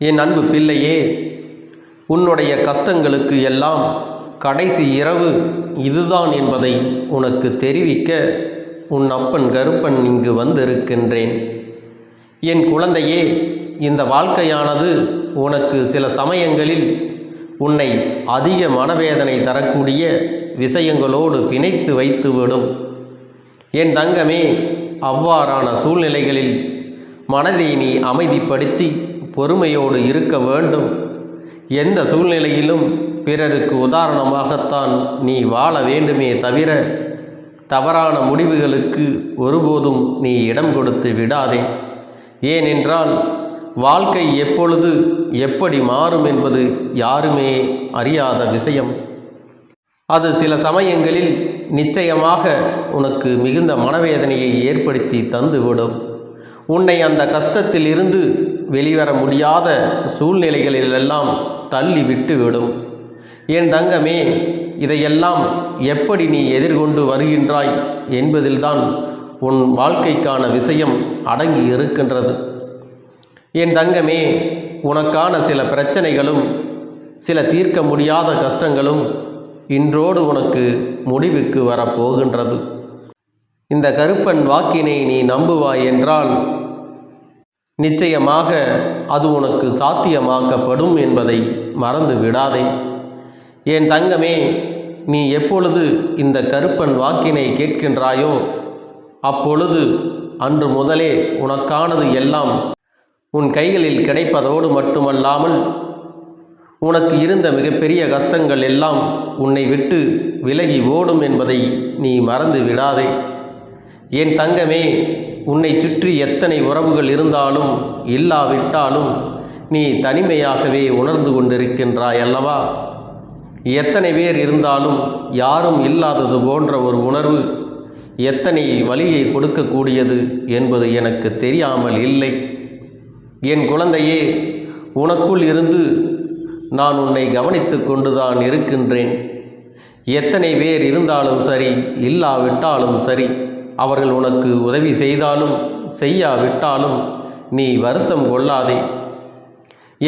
என் அன்பு பிள்ளையே உன்னுடைய கஷ்டங்களுக்கு எல்லாம் கடைசி இரவு இதுதான் என்பதை உனக்கு தெரிவிக்க உன் அப்பன் கருப்பன் இங்கு வந்திருக்கின்றேன். என் குழந்தையே இந்த வாழ்க்கையானது உனக்கு சில சமயங்களில் உன்னை அதிக மனவேதனை தரக்கூடிய விஷயங்களோடு பிணைத்து வைத்துவிடும். என் தங்கமே அவ்வாறான சூழ்நிலைகளில் மனதை நீ அமைதிப்படுத்தி பொறுமையோடு இருக்க வேண்டும். எந்த சூழ்நிலையிலும் பிறருக்கு உதாரணமாகத்தான் நீ வாழ வேண்டுமே தவிர தவறான முடிவுகளுக்கு ஒருபோதும் நீ இடம் கொடுத்து விடாதே. ஏனென்றால் வாழ்க்கை எப்பொழுது எப்படி மாறும் என்பது யாருமே அறியாத விஷயம். அது சில சமயங்களில் நிச்சயமாக உனக்கு மிகுந்த மனவேதனையை ஏற்படுத்தி தந்துவிடும். உன்னை அந்த கஷ்டத்தில் இருந்து வெளிவர முடியாத சூழ்நிலைகளிலெல்லாம் தள்ளி விட்டுவிடும் என் தங்கமே இதையெல்லாம் எப்படி நீ எதிர்கொண்டு வருகின்றாய்? என்பதில்தான் உன் வாழ்க்கைக்கான விஷயம் அடங்கி இருக்கின்றது. என் தங்கமே உனக்கான சில பிரச்சனைகளும் சில தீர்க்க முடியாத கஷ்டங்களும் இன்றோடு உனக்கு முடிவுக்கு வரப்போகின்றது. இந்த கருப்பன் வாக்கினை நீ நம்புவாய் என்றால் நிச்சயமாக அது உனக்கு சாத்தியமாக்கப்படும் என்பதை மறந்து விடாதே. என் தங்கமே நீ எப்பொழுது இந்த கருப்பன் வாக்கினை கேட்கின்றாயோ அப்பொழுது அன்று முதலே உனக்கானது எல்லாம் உன் கைகளில் கிடைப்பதோடு மட்டுமல்லாமல் உனக்கு இருந்த மிகப்பெரிய கஷ்டங்கள் எல்லாம் உன்னை விட்டு விலகி ஓடும் என்பதை நீ மறந்து விடாதே. என் தங்கமே உன்னை சுற்றி எத்தனை உறவுகள் இருந்தாலும் இல்லாவிட்டாலும் நீ தனிமையாகவே உணர்ந்து கொண்டிருக்கின்றாய் அல்லவா எத்தனை பேர் இருந்தாலும் யாரும் இல்லாதது போன்ற ஒரு உணர்வு எத்தனை வழியை கொடுக்கக்கூடியது என்பது எனக்கு தெரியாமல் இல்லை. என் குழந்தையே உனக்குள் இருந்து நான் உன்னை கவனித்து கொண்டுதான் இருக்கின்றேன். எத்தனை பேர் இருந்தாலும் சரி இல்லாவிட்டாலும் சரி அவர்கள் உனக்கு உதவி செய்தாலும் செய்யாவிட்டாலும் நீ வருத்தம் கொள்ளாதே.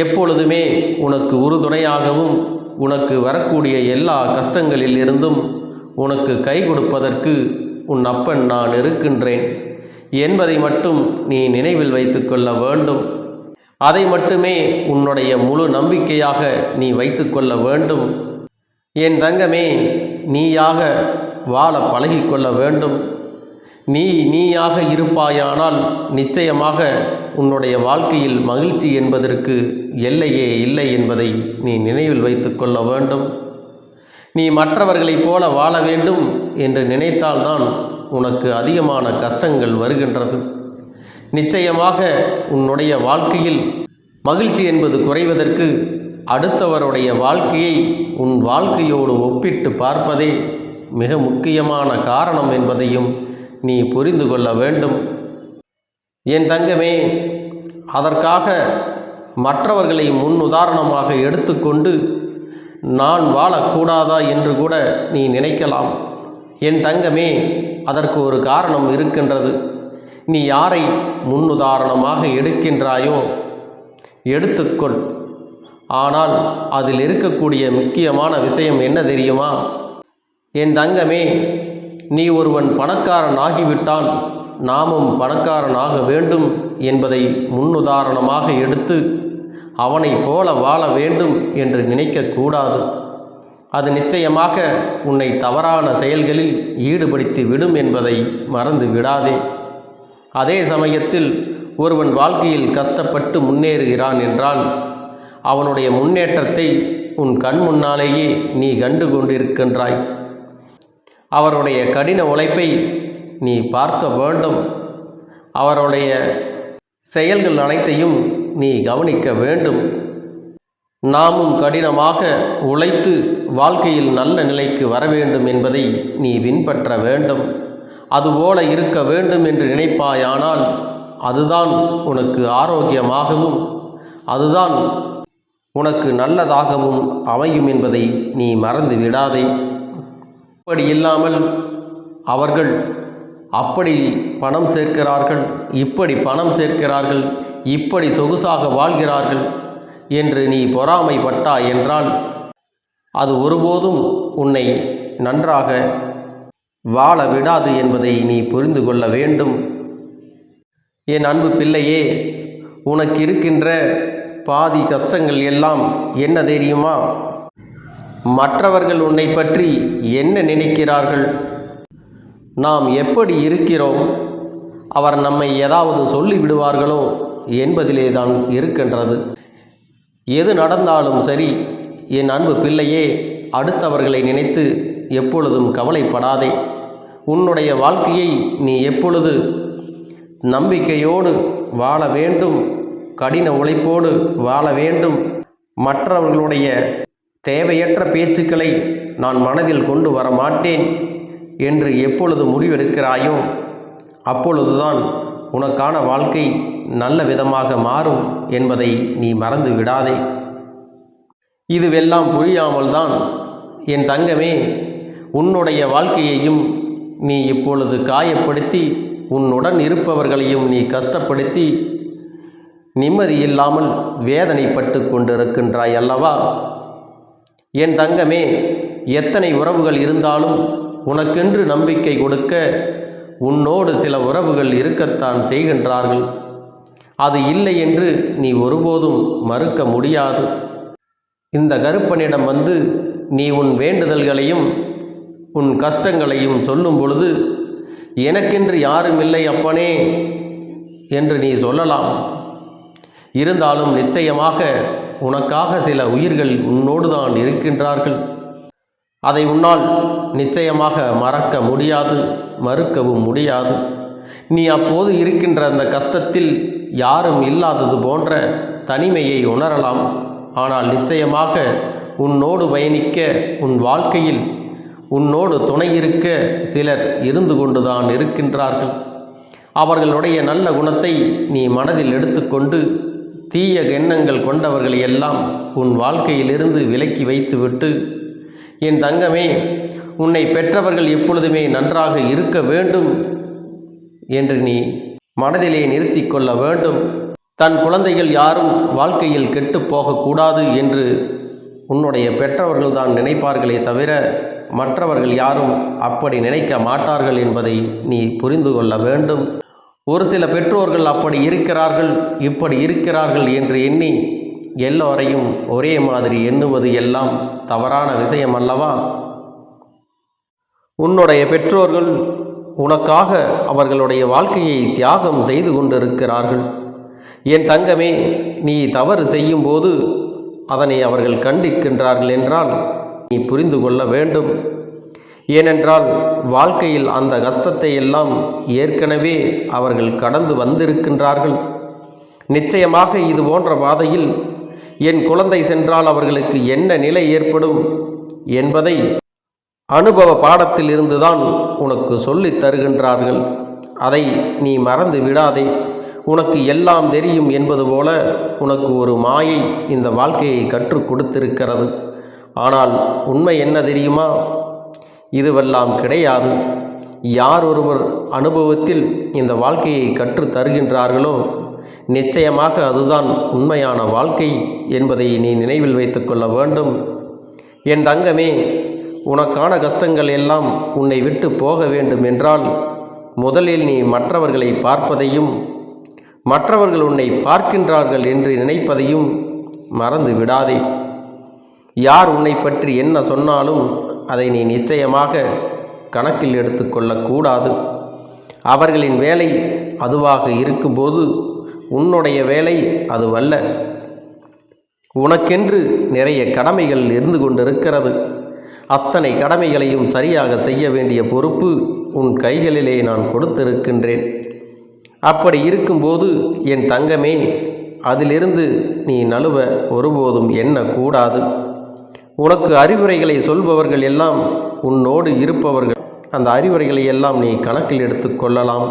எப்பொழுதுமே உனக்கு உறுதுணையாகவும் உனக்கு வரக்கூடிய எல்லா கஷ்டங்களில் இருந்தும் உனக்கு கை கொடுப்பதற்கு உன் அப்பன் நான் இருக்கின்றேன். என்பதை மட்டும் நீ நினைவில் வைத்துக்கொள்ள வேண்டும். அதை மட்டுமே உன்னுடைய முழு நம்பிக்கையாக நீ வைத்துக்கொள்ள வேண்டும். என் தங்கமே நீயாக வாழ பழகிக்கொள்ள வேண்டும். நீ நீயாக இருப்பாயானால் நிச்சயமாக உன்னுடைய வாழ்க்கையில் மகிழ்ச்சி என்பதற்கு எல்லையே இல்லை என்பதை நீ நினைவில் வைத்துக்கொள்ள வேண்டும். நீ மற்றவர்களைப் போல வாழ வேண்டும் என்று நினைத்தால்தான் உனக்கு அதிகமான கஷ்டங்கள் வருகின்றது. நிச்சயமாக உன்னுடைய வாழ்க்கையில் மகிழ்ச்சி என்பது குறைவதற்கு அடுத்தவருடைய வாழ்க்கையை உன் வாழ்க்கையோடு ஒப்பிட்டு பார்ப்பதே மிக முக்கியமான காரணம் என்பதையும் நீ புரிந்து கொள்ள வேண்டும். என் தங்கமே அதற்காக மற்றவர்களை முன் உதாரணமாக எடுத்துக்கொண்டு நான் வாழக்கூடாதா என்று கூட நீ நினைக்கலாம். என் தங்கமே அதற்கு ஒரு காரணம் இருக்கின்றது. நீ யாரை முன்னுதாரணமாக எடுக்கின்றாயோ எடுத்துக்கொள். ஆனால் அதில் இருக்கக்கூடிய முக்கியமான விஷயம் என்ன தெரியுமா? என் தங்கமே நீ ஒருவன் பணக்காரன் ஆகிவிட்டான் நாமும் பணக்காரன் ஆக வேண்டும் என்பதை முன்னுதாரணமாக எடுத்து அவனைப் போல வாழ வேண்டும் என்று நினைக்கக்கூடாது. அது நிச்சயமாக உன்னை தவறான செயல்களில் ஈடுபடுத்தி விடும் என்பதை மறந்து விடாதே. அதே சமயத்தில் ஒருவன் வாழ்க்கையில் கஷ்டப்பட்டு முன்னேறுகிறான் என்றால் அவனுடைய முன்னேற்றத்தை உன் கண் முன்னாலேயே நீ கண்டு கொண்டிருக்கின்றாய். அவருடைய கடின உழைப்பை நீ பார்க்க வேண்டும். அவருடைய செயல்கள் அனைத்தையும் நீ கவனிக்க வேண்டும். நாமும் கடினமாக உழைத்து வாழ்க்கையில் நல்ல நிலைக்கு வர வேண்டும் என்பதை நீ பின்பற்ற வேண்டும். அதுபோல இருக்க வேண்டும் என்று நினைப்பாயானால் அதுதான் உனக்கு ஆரோக்கியமாகவும் அதுதான் உனக்கு நல்லதாகவும் அமையும் என்பதை நீ மறந்து விடாதே அப்படி இல்லாமல் அவர்கள் அப்படி பணம் சேர்க்கிறார்கள் இப்படி பணம் சேர்க்கிறார்கள் இப்படி சொகுசாக வாழ்கிறார்கள் என்று நீ பொறாமைப்பட்டா என்றால் அது ஒருபோதும் உன்னை நன்றாக வாழ விடாது என்பதை நீ புரிந்து கொள்ள வேண்டும். என் அன்பு பிள்ளையே உனக்கு இருக்கின்ற பாதி கஷ்டங்கள் எல்லாம் என்ன தெரியுமா? மற்றவர்கள் உன்னை பற்றி என்ன நினைக்கிறார்கள்? நாம் எப்படி இருக்கிறோம்? அவர் நம்மை ஏதாவது சொல்லிவிடுவார்களோ என்பதிலே தான் இருக்கின்றது. எது நடந்தாலும் சரி என் அன்பு பிள்ளையே அடுத்தவர்களை நினைத்து எப்பொழுதும் கவலைப்படாதே. உன்னுடைய வாழ்க்கையை நீ எப்பொழுது நம்பிக்கையோடு வாழ வேண்டும் கடின உழைப்போடு வாழ வேண்டும் மற்றவர்களுடைய தேவையற்ற பேச்சுக்களை நான் மனதில் கொண்டு வர மாட்டேன் என்று எப்பொழுது முடிவெடுக்கிறாயோ அப்பொழுதுதான் உனக்கான வாழ்க்கை நல்ல விதமாக மாறும் என்பதை நீ மறந்து விடாதே. இதுவெல்லாம் புரியாமல் தான் என் தங்கமே உன்னுடைய வாழ்க்கையையும் நீ இப்பொழுது காயப்படுத்தி உன்னுடன் இருப்பவர்களையும் நீ கஷ்டப்படுத்தி நிம்மதி இல்லாமல் வேதனைப்பட்டு கொண்டிருக்கின்றாய் அல்லவா என் தங்கமே எத்தனை உறவுகள் இருந்தாலும் உனக்கென்று நம்பிக்கை கொடுக்க உன்னோடு சில உறவுகள் இருக்கத்தான் செய்கின்றார்கள். அது இல்லை என்று நீ ஒருபோதும் மறுக்க முடியாது. இந்த கருப்பனிடம் வந்து நீ உன் வேண்டுதல்களையும் உன் கஷ்டங்களையும் சொல்லும் பொழுது எனக்கென்று யாரும் இல்லை அப்பனே என்று நீ சொல்லலாம். இருந்தாலும் நிச்சயமாக உனக்காக சில உயிர்கள் உன்னோடு தான் இருக்கின்றார்கள். அதை உன்னால் நிச்சயமாக மறக்க முடியாது மறுக்கவும் முடியாது. நீ அப்போது இருக்கின்ற அந்த கஷ்டத்தில் யாரும் இல்லாதது போன்ற தனிமையை உணரலாம். ஆனால் நிச்சயமாக உன்னோடு பயணிக்க உன் வாழ்க்கையில் உன்னோடு துணை இருக்க சிலர் இருந்து கொண்டுதான் இருக்கின்றார்கள். அவர்களுடைய நல்ல குணத்தை நீ மனதில் எடுத்துக்கொண்டு தீய எண்ணங்கள் கொண்டவர்களை எல்லாம் உன் வாழ்க்கையிலிருந்து விலக்கி வைத்துவிட்டு என் தங்கமே உன்னை பெற்றவர்கள் எப்பொழுதுமே நன்றாக இருக்க வேண்டும் என்று நீ மனதிலே நிறுத்தி கொள்ள வேண்டும். தன் குழந்தைகள் யாரும் வாழ்க்கையில் கெட்டுப் போகக்கூடாது என்று உன்னுடைய பெற்றவர்கள் தான் நினைப்பார்களே தவிர மற்றவர்கள் யாரும் அப்படி நினைக்க மாட்டார்கள் என்பதை நீ புரிந்து கொள்ள வேண்டும். ஒரு சில பெற்றோர்கள் அப்படி இருக்கிறார்கள் இப்படி இருக்கிறார்கள் என்று எண்ணி எல்லோரையும் ஒரே மாதிரி எண்ணுவது எல்லாம் தவறான விஷயம் அல்லவா? உன்னுடைய பெற்றோர்கள் உனக்காக அவர்களுடைய வாழ்க்கையை தியாகம் செய்து கொண்டிருக்கிறார்கள். என் தங்கமே நீ தவறு செய்யும்போது அதனை அவர்கள் கண்டிக்கின்றார்கள் என்றால் நீ புரிந்து கொள்ள வேண்டும். ஏனென்றால் வாழ்க்கையில் அந்த கஷ்டத்தை எல்லாம் ஏற்கனவே அவர்கள் கடந்து வந்திருக்கின்றார்கள். நிச்சயமாக இது போன்ற பாதையில் என் குழந்தை சென்றால் அவர்களுக்கு என்ன நிலை ஏற்படும் என்பதை அனுபவ பாடத்தில் இருந்துதான் உனக்கு சொல்லித் தருகின்றார்கள். அதை நீ மறந்து விடாதே. உனக்கு எல்லாம் தெரியும் என்பது போல உனக்கு ஒரு மாயை இந்த வாழ்க்கையை கற்றுக் கொடுத்திருக்கிறது. ஆனால் உண்மை என்ன தெரியுமா? இதுவெல்லாம் கிடையாது. யார் ஒருவர் அனுபவத்தில் இந்த வாழ்க்கையை கற்றுத் தருகின்றார்களோ நிச்சயமாக அதுதான் உண்மையான வாழ்க்கை என்பதை நீ நினைவில் வைத்துக்கொள்ள வேண்டும். என் தங்கமே உனக்கான கஷ்டங்கள் எல்லாம் உன்னை விட்டு போக வேண்டும் என்றால் முதலில் நீ மற்றவர்களை பார்ப்பதையும் மற்றவர்கள் உன்னை பார்க்கின்றார்கள் என்று நினைப்பதையும் மறந்து விடாதே. யார் உன்னை பற்றி என்ன சொன்னாலும் அதை நீ நிச்சயமாக கணக்கில் எடுத்துக்கொள்ளக்கூடாது அவர்களின் வேலை அதுவாக இருக்கும்போது உன்னுடைய வேலை அதுவல்ல. உனக்கென்று நிறைய கடமைகள் இருந்து கொண்டிருக்கிறது. அத்தனை கடமைகளையும் சரியாக செய்ய வேண்டிய பொறுப்பு உன் கைகளிலே நான் கொடுத்திருக்கின்றேன். அப்படி இருக்கும்போது என் தங்கமே அதிலிருந்து நீ நழுவ ஒருபோதும் எண்ணக்கூடாது. உனக்கு அறிவுரைகளை சொல்பவர்கள் எல்லாம் உன்னோடு இருப்பவர்கள். அந்த அறிவுரைகளை எல்லாம் நீ கணக்கில் எடுத்துக்கொள்ளலாம்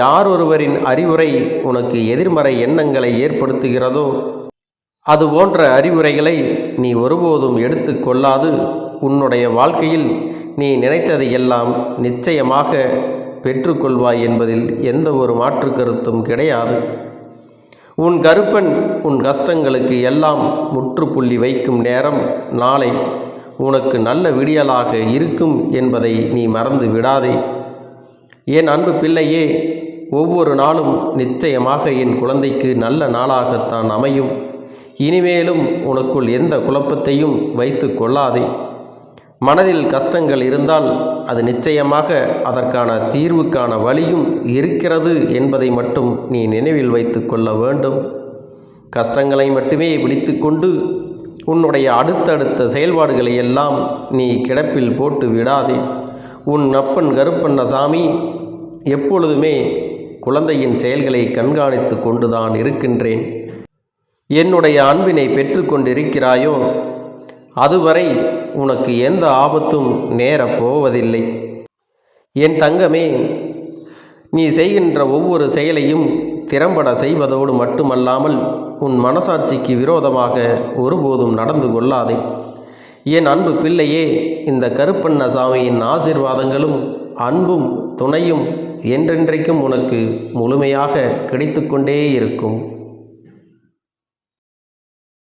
யார் ஒருவரின் அறிவுரை உனக்கு எதிர்மறை எண்ணங்களை ஏற்படுத்துகிறதோ அது போன்ற அறிவுரைகளை நீ ஒருபோதும் எடுத்துக்கொள்ளாது உன்னுடைய வாழ்க்கையில் நீ நினைத்ததை எல்லாம் நிச்சயமாக பெற்றுக்கொள்வாய் என்பதில் எந்த ஒரு மாற்று கருத்தும் கிடையாது. உன் கருப்பன் உன் கஷ்டங்களுக்கு எல்லாம் முற்றுப்புள்ளி வைக்கும் நேரம் நாளை. உனக்கு நல்ல விடியலாக இருக்கும் என்பதை நீ மறந்து விடாதே. என் அன்பு பிள்ளையே ஒவ்வொரு நாளும் நிச்சயமாக என் குழந்தைக்கு நல்ல நாளாகத்தான் அமையும். இனிமேலும் உனக்குள் எந்த குழப்பத்தையும் வைத்து கொள்ளாதே. மனதில் கஷ்டங்கள் இருந்தால் அது நிச்சயமாக அதற்கான தீர்வுக்கான வழியும் இருக்கிறது என்பதை மட்டும் நீ நினைவில் வைத்து கொள்ள வேண்டும். கஷ்டங்களை மட்டுமே பிடித்துக்கொண்டு உன்னுடைய அடுத்தடுத்த செயல்பாடுகளை எல்லாம் நீ கிடப்பில் போட்டு விடாதே. உன் அப்பன் கருப்பண்ணசாமி எப்பொழுதுமே குழந்தையின் செயல்களை கண்காணித்து கொண்டுதான் இருக்கின்றேன். என்னுடைய அன்பினை பெற்றுக்கொண்டிருக்கிறாயோ அதுவரை உனக்கு எந்த ஆபத்தும் நேரப் போவதில்லை. என் தங்கமே நீ செய்கின்ற ஒவ்வொரு செயலையும் திறம்பட செய்வதோடு மட்டுமல்லாமல் உன் மனசாட்சிக்கு விரோதமாக ஒருபோதும் நடந்து கொள்ளாதே. என் அன்பு பிள்ளையே இந்த கருப்பண்ண சாமியின் ஆசிர்வாதங்களும் அன்பும் துணையும் என்றென்றைக்கும் உனக்கு முழுமையாக கிடைத்து கொண்டே இருக்கும்.